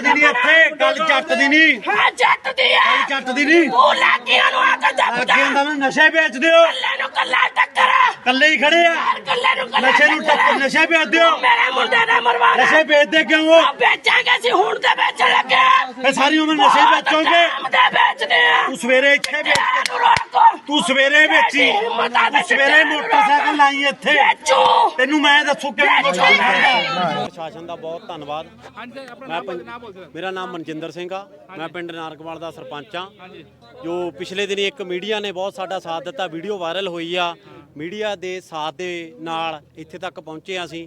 ਦੀ ਨਹੀਂ ਇੱਥੇ ਗੱਲ ਜੱਟ ਦੀ ਨਹੀਂ। ਹਾਂ ਜੱਟ ਦੀ ਹੈ ਗੱਲ ਜੱਟ ਦੀ ਨਹੀਂ। ਤੂੰ ਲਾਗੀਆਂ ਨੂੰ ਆ ਕੇ ਅੱਗੇ ਹੁੰਦਾ ਨਾ ਨਸ਼ੇ ਵੇਚਦੇ ਹੋ। ਕੱਲੇ ਨੂੰ ਕੱਲਾ ਟੱਕਰ। ਕੱਲੇ ਹੀ ਖੜੇ ਆ। ਕੱਲੇ ਨੂੰ ਕੱਲਾ ਨਸ਼ੇ ਨੂੰ ਟੱਕਰ। ਨਸ਼ੇ ਵੇਚਦੇ ਹੋ। ਮੇਰੇ ਮੁੰਡੇ ਨੇ ਮਰਵਾਣਾ ਨਸ਼ੇ ਵੇਚਦੇ ਕਿਉਂ ਹੋ? ਵੇਚਾਂਗੇ ਸੀ ਹੁਣ ਤੇ ਵੇਚਣ ਲੱਗੇ। ਫੇ ਸਾਰੀ ਉਮਰ ਨਸ਼ੇ ਵੇਚੋਗੇ। ਤੇ ਵੇਚਦੇ ਆ। ਤੂੰ ਸਵੇਰੇ ਇੱਥੇ ਵੇਚ ਰੋਕੋ। ਤੂੰ ਸਵੇਰੇ ਵੇਚੀ। ਤੂੰ ਸਵੇਰੇ ਮੋਟਰਸਾਈਕਲ ਲਾਈ ਇੱਥੇ। ਤੈਨੂੰ ਮੈਂ ਦੱਸੂ ਕਿਵੇਂ ਪ੍ਰਸ਼ਾਸਨ ਦਾ ਬਹੁਤ ਧੰਨਵਾਦ। ਮੈਂ ਮੇਰਾ ਨਾਮ ਮਨਜਿੰਦਰ ਸਿੰਘ ਆ। ਮੈਂ ਪਿੰਡ ਨਾਰਕਵਾਲ ਦਾ ਸਰਪੰਚ ਆ। ਜੋ ਪਿਛਲੇ ਦਿਨੀ ਇੱਕ ਮੀਡੀਆ ਨੇ ਬਹੁਤ ਸਾਡਾ ਸਾਥ ਦਿੱਤਾ ਵੀਡੀਓ ਵਾਇਰਲ ਹੋਈ ਆ। ਮੀਡੀਆ ਦੇ ਸਾਥ ਦੇ ਨਾਲ ਇੱਥੇ ਤੱਕ ਪਹੁੰਚੇ ਹਾਂ ਅਸੀਂ।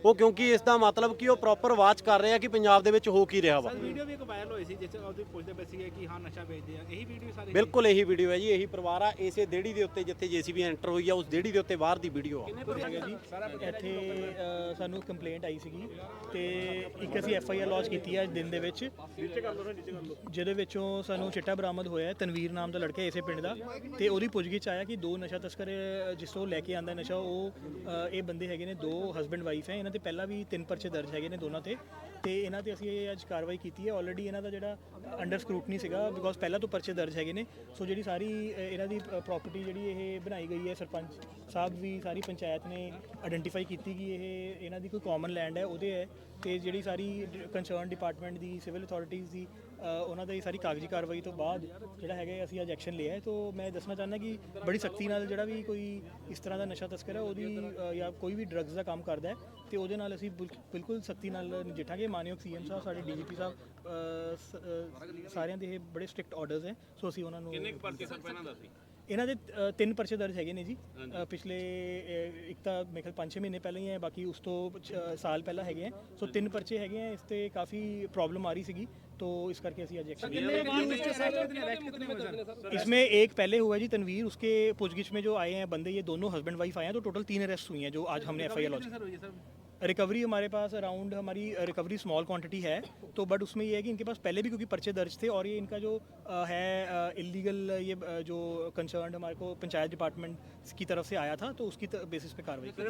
ਉਹ ਕਿਉਂਕਿ ਇਸ ਦਾ ਮਤਲਬ ਕਿ ਉਹ ਪ੍ਰੋਪਰ ਵਾਚ ਕਰ ਰਿਹਾ ਕਿ ਪੰਜਾਬ ਦੇ ਵਿੱਚ ਹੋ ਕੀ ਰਿਹਾ ਵਾ। ਵੀਡੀਓ ਵੀ ਇੱਕ ਵਾਇਰਲ ਹੋਈ ਸੀ ਜਿਸ ਉਹਦੇ ਪੁੱਛਦੇ ਪਏ ਸੀਗੇ ਕਿ ਹਾਂ ਨਸ਼ਾ ਵੇਚਦੇ ਆ। ਇਹੀ ਵੀਡੀਓ ਸਾਰੇ ਬਿਲਕੁਲ ਇਹੀ ਵੀਡੀਓ ਹੈ ਜੀ ਇਹੀ ਪਰਿਵਾਰ ਆ ਇਸੇ ਦੇੜੀ ਦੇ ਉੱਤੇ ਜਿੱਥੇ ਜੀਸੀਬੀ ਐਂਟਰ ਹੋਈ ਆ ਉਸ ਦੇੜੀ ਦੇ ਉੱਤੇ ਬਾਹਰ ਦੀ ਵੀਡੀਓ ਆ। ਇੱਥੇ ਸਾਨੂੰ ਕੰਪਲੇਂਟ ਆਈ ਸੀਗੀ ਤੇ ਇੱਕ ਅਸੀਂ ਐਫ ਆਈ ਆਰ ਲੌਂਚ ਕੀਤੀ ਹੈ ਅੱਜ ਦਿਨ ਦੇ ਵਿੱਚ। ਜਿਹਦੇ ਵਿੱਚੋਂ ਸਾਨੂੰ ਚਿੱਟਾ ਬਰਾਮਦ ਹੋਇਆ ਹੈ ਤਨਵੀਰ ਨਾਮ ਦਾ ਲੜਕਾ ਇਸੇ ਪਿੰਡ ਦਾ ਤੇ ਉਹਦੀ ਪੁੱਛਗਿੱਛ ਆਇਆ ਕਿ ਦੋ ਨਸ਼ਾ ਤਸਕਰ ਜਿਸ ਤੋਂ ਲੈ ਕੇ ਆਂਦਾ ਨਸ਼ਾ ਉਹ ਇਹ ਬੰਦੇ ਹੈਗੇ ਨੇ ਦੋ ਹਸਬੰਡ ਵਾਈਫ ਹੈ ਇਹਨਾਂ ਤੇ ਪਹਿਲਾਂ ਵੀ ਤਿੰਨ ਪਰਚੇ ਦਰਜ ਹੈਗੇ ਨੇ ਦੋਨਾਂ ਤੇ ਤੇ ਇਹਨਾਂ ਤੇ ਅਸੀਂ ਇਹ ਅੱਜ ਕਾਰਵਾਈ ਕੀਤੀ ਹੈ। ਆਲਰੇਡੀ ਇਹਨਾਂ ਦਾ ਜਿਹੜਾ ਅੰਡਰ ਸਕਰੂਟਨੀ ਸੀਗਾ ਬਿਕੋਜ਼ ਪਹਿਲਾਂ ਤੋਂ ਪਰਚੇ ਦਰਜ ਹੈਗੇ ਨੇ। ਸੋ ਜਿਹੜੀ ਸਾਰੀ ਇਹਨਾਂ ਦੀ ਪ੍ਰਾਪਰਟੀ ਜਿਹੜੀ ਇਹ ਬਣਾਈ ਗਈ ਹੈ, ਸਰਪੰਚ ਸਾਹਿਬ ਵੀ ਸਾਰੀ ਪੰਚਾਇਤ ਨੇ ਆਇਡੈਂਟੀਫਾਈ ਕੀਤੀ ਕਿ ਇਹ, ਇਹਨਾਂ ਦੀ ਕੋਈ ਕਾਮਨ ਲੈਂਡ ਹੈ, ਉਹਦੇ ਹੈ। ਤੇ ਜਿਹੜੀ ਸਾਰੀ ਕੰਸਰਨ ਡਿਪਾਰਟਮੈਂਟ ਦੀ ਸਿਵਲ ਅਥਾਰਟੀਆਂ ਦੀ ਉਹਨਾਂ ਦਾ ਸਾਰੀ ਕਾਗਜ਼ੀ ਕਾਰਵਾਈ ਤੋਂ ਬਾਅਦ ਜਿਹੜਾ ਹੈਗਾ ਅਸੀਂ ਅੱਜ ਐਕਸ਼ਨ ਲਿਆ ਹੈ। ਤੋਂ ਮੈਂ ਦੱਸਣਾ ਚਾਹੁੰਦਾ ਕਿ ਬੜੀ ਸਖਤੀ ਨਾਲ ਜਿਹੜਾ ਵੀ ਕੋਈ ਇਸ ਤਰ੍ਹਾਂ ਦਾ ਨਸ਼ਾ ਤਸਕਰ ਹੈ ਉਹਦੀ ਅ, ਜਾਂ ਕੋਈ ਵੀ ਡਰੱਗਸ ਦਾ ਕੰਮ ਕਰਦਾ ਹੈ ਤੇ ਉਹਦੇ ਨਾਲ ਅਸੀਂ ਬਿਲ- ਬਿਲਕੁਲ ਸਖਤੀ ਨਾਲ ਨਜਿੱਠਾਂਗੇ। ਮਾਨਯੋਗ ਸੀਐਮ ਸਾਹਿਬ ਸਾਡੇ ਡੀਜੀਪੀ ਸਾਹਿਬ ਅ, ਸ- ਸਾਰਿਆਂ ਦੇ ਇਹ ਬੜੇ ਸਟ੍ਰਿਕਟ ਆਰਡਰਸ ਹੈ। ਸੋ ਅਸੀਂ ਉਹਨਾਂ ਨੂੰ ਕਿੰਨੇ ਪਰਚੇ ਸਰ ਪਹਿਲਾਂ ਦੱਸੀ? ਇਹਨਾਂ ਦੇ ਅ, ਤਿੰਨ ਪਰਚੇ ਦਰਜ ਹੈਗੇ ਨੇ ਜੀ ਅ, ਪਿਛਲੇ ਅ, ਇੱਕ ਤਾਂ ਮੇਰੇ ਖਿਆਲ 5-6 ਮਹੀਨੇ ਪਹਿਲਾਂ ਹੀ ਹੈ ਬਾਕੀ ਉਸ ਤੋਂ ਅ, ਸਾਲ ਪਹਿਲਾਂ ਹੈਗੇ ਹੈ ਸੋ ਤਿੰਨ ਪਰਚੇ ਹੈਗੇ ਹੈ ਇਸ ਤੇ ਕਾਫੀ ਪ੍ਰੋਬਲਮ ਆ ਰਹੀ ਸੀਗੀ तो इस करके ਅਸੀਂ ਅੱਜ एक्शन इसमें एक पहले हुआ है जी तनवीर उसके पूछगिछ में जो आए हैं बंदे ये दोनों हस्बैंड वाइफ आए हैं तो टोटल तीन अरेस्ट हुई हैं जो आज हमने एफ आई आर रिकवरी हमारे पास अराउंड हमारी रिकवरी स्मॉल क्वांटिटी है तो बट उसमें ये है कि इनके पास पहले भी क्योंकि पर्चे दर्ज थे और ये इनका जो अ, है इलीगल ये अ, जो कंसर्न हमारे को पंचायत डिपार्टमेंट की तरफ से आया था तो उसकी बेसिस पे कार्रवाई की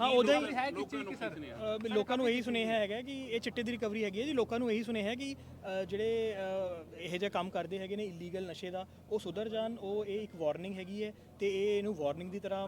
ਹਾਂ ਉਹਦੇ ਹੀ ਲੋਕਾਂ ਨੂੰ ਇਹੀ ਸੁਨੇਹਾ ਹੈਗਾ ਕਿ ਇਹ ਚਿੱਟੇ ਦੀ ਰਿਕਵਰੀ ਹੈਗੀ ਹੈ ਜੀ ਲੋਕਾਂ ਨੂੰ ਇਹੀ ਸੁਨੇਹਾ ਹੈ ਕਿ ਅ, ਜਿਹੜੇ ਅ, ਇਹੋ ਜਿਹੇ ਕੰਮ ਕਰਦੇ ਹੈਗੇ ਨੇ ਇਲੀਗਲ ਨਸ਼ੇ ਦਾ ਉਹ ਸੁਧਰ ਜਾਣ ਉਹ ਇਹ ਇੱਕ ਵਾਰਨਿੰਗ ਹੈਗੀ ਹੈ ਤੇ ਇਹ ਇਹਨੂੰ ਵਾਰਨਿੰਗ ਦੀ ਤਰ੍ਹਾਂ